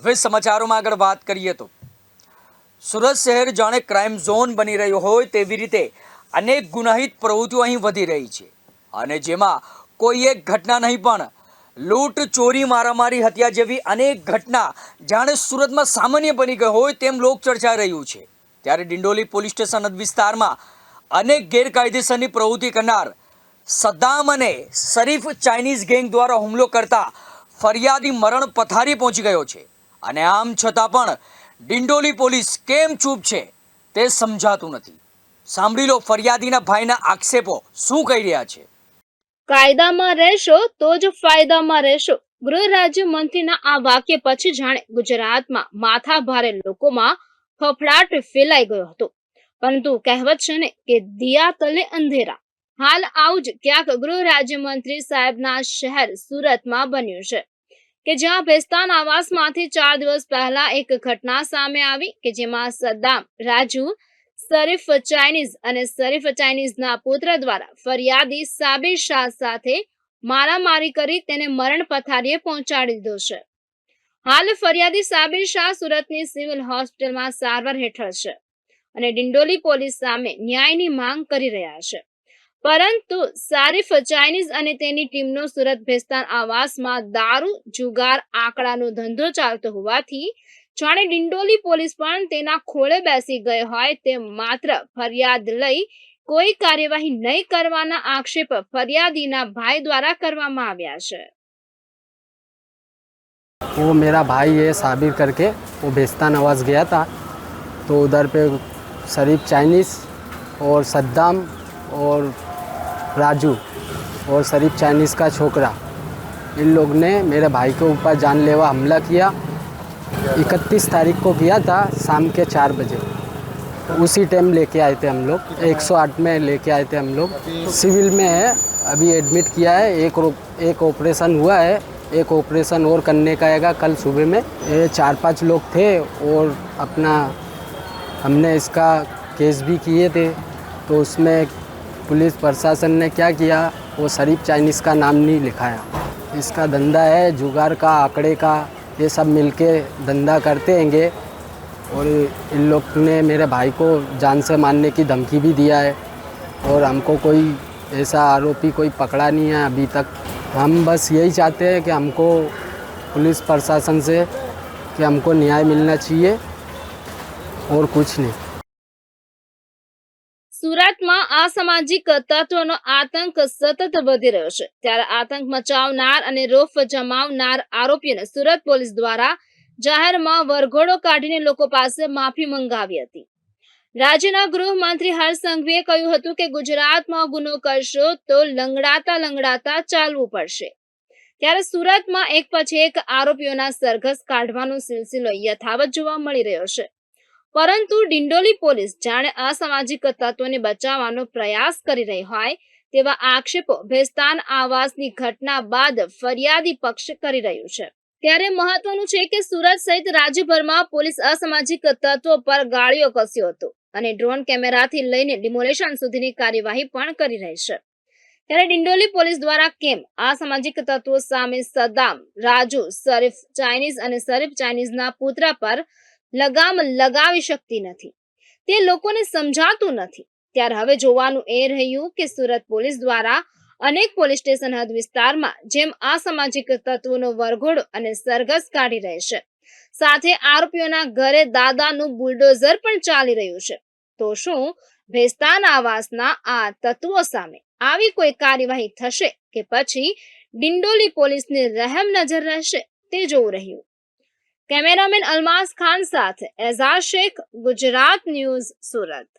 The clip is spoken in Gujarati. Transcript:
હવે સમાચારોમાં આગળ વાત કરીએ તો. સુરત શહેર જાણે ક્રાઇમ ઝોન બની રહ્યો હોય તેવી રીતે અનેક ગુનાહિત પ્રવૃત્તિઓ અહીં વધી રહી છે. અને જેમાં કોઈ એક ઘટના નહીં પણ લૂંટ, ચોરી, મારામારી, હત્યા જેવી અનેક ઘટના જાણે સુરતમાં સામાન્ય બની ગઈ હોય તેમ લોક ચર્ચા રહ્યું છે. ત્યારે ડિંડોલી પોલીસ સ્ટેશન વિસ્તારમાં અનેક ગેરકાયદેસરની પ્રવૃત્તિ કરનાર સદ્દામ અને શરીફ ચાઇનીઝ ગેંગ દ્વારા હુમલો કરતા ફરિયાદી મરણ પથારી પહોંચી ગયો છે. અને આમ છતાં પણ ડિંડોલી પોલીસ કેમ ચૂપ છે તે સમજાતું નથી. સાંભળી લો ફરિયાદીના ભાઈના આક્ષેપો. શું કહી રહ્યા છે? કાયદામાં રહેશો તો જ ફાયદામાં રહેશો. ગૃહ રાજ્ય મંત્રીના આ વાક્ય પછી જાણે ગુજરાતમાં માથા ભારે લોકોમાં ફફડાટ ફેલાઈ ગયો હતો. પરંતુ કહેવત છે ને કે દિયા તલે અંધેરા. હાલ આવું જ ક્યાંક ગૃહ રાજ્યમંત્રી સાહેબના શહેર સુરતમાં બન્યું છે. કે જ્યાં ભેસ્તાન આવાસમાંથી ચાર દિવસ પહેલા એક ઘટના સામે આવી કે જેમાં સદ્દામ રાજુ, શરીફ ચાઇનીઝ અને શરીફ ચાઇનીઝના પુત્ર દ્વારા ફરિયાદી સાબિર શાહ સાથે મારામારી કરી તેને મરણ પથારીએ પહોંચાડી દીધો છે. હાલ ફરિયાદી સાબિર શાહ સુરતની સિવિલ હોસ્પિટલમાં સારવાર હેઠળ છે અને ડિંડોલી પોલીસ સામે ન્યાયની માંગ કરી રહ્યા છે. પરંતુ સારીફ ચાઇનીઝ અને તેની ટીમનો સુરત ભેસ્તાન આવાસમાં દારૂ જુગાર આંકડાનો ધંધો ચાલતો હોવાથી જાણે ડિંડોલી પોલીસ પણ તેના ખોળે બેસી ગઈ હોય તે માત્ર ફરિયાદ લઈ કોઈ કાર્યવાહી નહીં કરવાના આક્ષેપ ફરિયાદીના ભાઈ દ્વારા કરવામાં આવ્યા છે वो मेरा भाई है साबिर करके वो बेस्ता नवाज गया था तो उधर पे शरीफ चाइनीज़ और सद्दाम और राजू और शरीफ चाइनीज़ का छोकरा। इन लोग ने मेरे भाई के ऊपर जानलेवा हमला किया। 31 तारीख को किया था शाम के चार बजे। उसी टाइम लेके आए थे हम लोग। 108 में लेके आए थे हम लोग। सिविल में है, अभी एडमिट किया है। एक एक ऑपरेशन हुआ है। एक ऑपरेशन और करने का आएगा कल सुबह में। ये चार पाँच लोग थे और अपना हमने इसका केस भी किए थे। तो उसमें पुलिस प्रशासन ने क्या किया? वो शरीफ चाइनीज़ का नाम नहीं लिखाया। इसका धंधा है जुगार का, आंकड़े का, ये सब मिलके धंधा करते हैंगे। और इन लोग ने मेरे भाई को जान से मारने की धमकी भी दिया है। और हमको कोई ऐसा आरोपी कोई पकड़ा नहीं है अभी तक। हम बस यही चाहते हैं कि हमको पुलिस प्रशासन से कि हमको न्याय मिलना चाहिए और कुछ नहीं। સુરતમાં અસામાજિક તત્વોનો આતંક સતત વધી રહ્યો છે. ત્યારે આતંક મચાવનાર અને રોફ જમાવનાર આરોપીઓને સુરત પોલીસ દ્વારા જાહેરમાં વરઘોડો કાઢીને લોકો પાસે માફી મંગાવી હતી. રાજ્યના ગૃહમંત્રી હર્ષ સંઘવીએ કહ્યું હતું કે ગુજરાતમાં ગુનો કરશો તો લંગડાતા લંગડાતા ચાલવું પડશે. ત્યારે સુરતમાં એક પછી એક આરોપીઓના સરઘસ કાઢવાનો સિલસિલો યથાવત જોવા મળી રહ્યો છે. પરંતુ ડિંડોલી પોલીસ જાણે અસામાજિક તત્વોને બચાવવાનો પ્રયાસ કરી રહી હોય તેવા આક્ષેપો ભેસ્તાન આવાસની ઘટના બાદ ફરિયાદી પક્ષ કરી રહ્યું છે. ત્યારે મહત્વનું છે કે સુરત સહિત રાજ્યભરમાં પોલીસ અસામાજિક તત્વો પર ગાળીઓ કસ્યો હતો અને ડ્રોન કેમેરાથી લઈને ડિમોલેશન સુધીની કાર્યવાહી પણ કરી રહી છે. ત્યારે ડિંડોલી પોલીસ દ્વારા કેમ અસામાજિક તત્વો સામે સદામ રાજુ, શરીફ, ચાઇનીઝ અને શરીફ ચાઇનીઝના પુત્ર પર લગામ લગાવી શકતી નથી. તે લોકોને સમજાતું નથી. ત્યારે હવે જોવાનું એ રહ્યું કે સુરત પોલીસ દ્વારા અનેક પોલીસ સ્ટેશન હદ વિસ્તારમાં જેમ અસામાજિક તત્વોનો વરઘોડો અને સરઘસ કાઢી રહેશે સાથે આરોપીઓના ઘરે દાદાનું બુલડોઝર પણ ચાલી રહ્યું છે. તો શું ભેસ્તાન આવાસના આ તત્વો સામે આવી કોઈ કાર્યવાહી થશે કે પછી ડિંડોલી પોલીસની રહેમ નજર રહેશે તે જોવું રહ્યું. કેમેરામેન અલમાસ ખાન સાથે એઝાર શેખ ગુજરાત ન્યૂઝ સુરત.